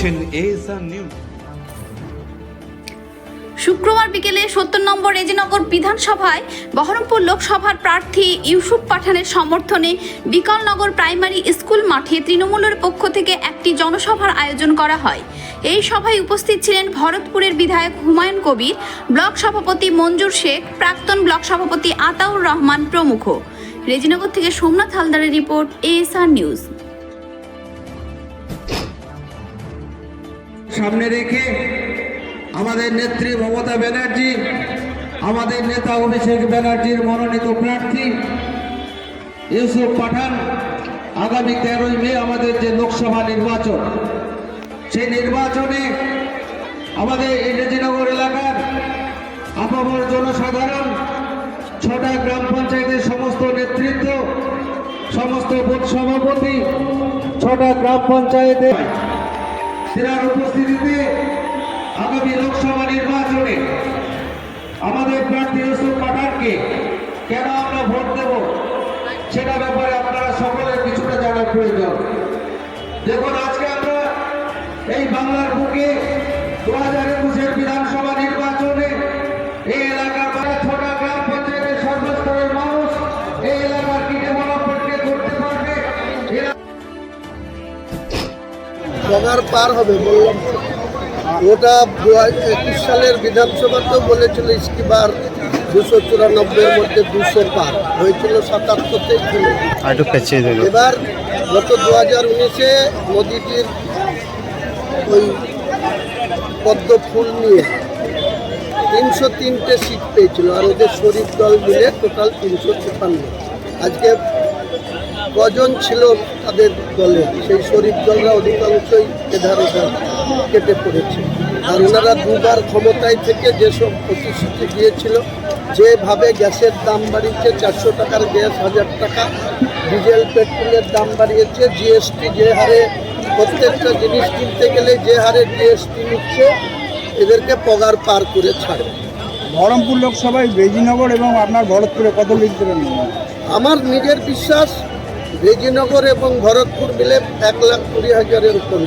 দেখছেন শুক্রবার বিকেলে সত্তর নম্বর রেজিনগর বিধানসভায় বহরমপুর লোকসভার প্রার্থী ইউসুফ পাঠানের সমর্থনে বিকলনগর প্রাইমারি স্কুল মাঠে তৃণমূলের পক্ষ থেকে একটি জনসভার আয়োজন করা হয়। এই সভায় উপস্থিত ছিলেন ভরতপুরের বিধায়ক হুমায়ুন কবির, ব্লক সভাপতি মঞ্জুর শেখ, প্রাক্তন ব্লক সভাপতি আতাউর রহমান প্রমুখ। রেজিনগর থেকে সোমনাথ হালদারের রিপোর্ট এএসআর নিউজ। সামনে রেখে আমাদের নেত্রী মমতা ব্যানার্জি, আমাদের নেতা অভিষেক ব্যানার্জির মনোনীত প্রার্থী ইউসুফ পাঠান, আগামী তেরোই মে আমাদের যে লোকসভা নির্বাচন, সেই নির্বাচনে আমাদের এই রেজিনগর এলাকার আপামর জনসাধারণ, ছটা গ্রাম পঞ্চায়েতের সমস্ত নেতৃত্ব, সমস্ত বুথ সভাপতি, ছটা গ্রাম পঞ্চায়েতে সেনার উপস্থিতিতে আগামী লোকসভা নির্বাচনে আমাদের প্রার্থী ইউসুফ পাঠানকে কেন আমরা ভোট দেব সেটা ব্যাপারে আপনারা সকলের কিছুটা জানার প্রয়োজন। দেখুন, আজকে আমরা এই বাংলার বুকে দু হাজার একুশের বিধানসভা নির্বাচনে এই এলাকার প্রায় ছটা গ্রাম পঞ্চায়েতের সর্বস্তরের মানুষ এই এলাকার কি ডেভেলপমেন্টকে করতে পারবে। ডগার পার হবে বললাম। ওটা একুশ সালের বিধানসভাতেও বলেছিল স্কিবার দুশো চুরানব্বইয়ের মধ্যে দুশো পার। হয়েছিল সাতাত্তরতেই ছিল একটু এবার গত দু হাজার উনিশে মোদিজির ওই পদ্ম ফুল নিয়ে তিনশো তিনটে সিট পেয়েছিল আর ওদের শরীর দল মিলে টোটাল তিনশো তিপ্পান্ন। আজকে কজন ছিল তাদের দলে? সেই শরীর দলরা অধিকাংশই এধার কেটে পড়েছে। আর ওনারা দুবার ক্ষমতায় থেকে যেসব প্রতিশ্রুতি দিয়েছিল যেভাবে গ্যাসের দাম বাড়িয়েছে চারশো টাকার গ্যাস হাজার টাকা ডিজেল পেট্রোলের দাম বাড়িয়েছে জিএসটি যে হারে প্রত্যেকটা জিনিস কিনতে গেলে যে হারে জিএসটি নিচ্ছে এদেরকে পগার পার করে ছাড়ে। বহরমপুর লোকসভায় বেজিনগর এবং আপনার ভরতপুরে কত দেবেন আমার নিজের বিশ্বাস রেজিনগর এবং ভরতপুর মিলে এক লাখ কুড়ি হাজারের উপর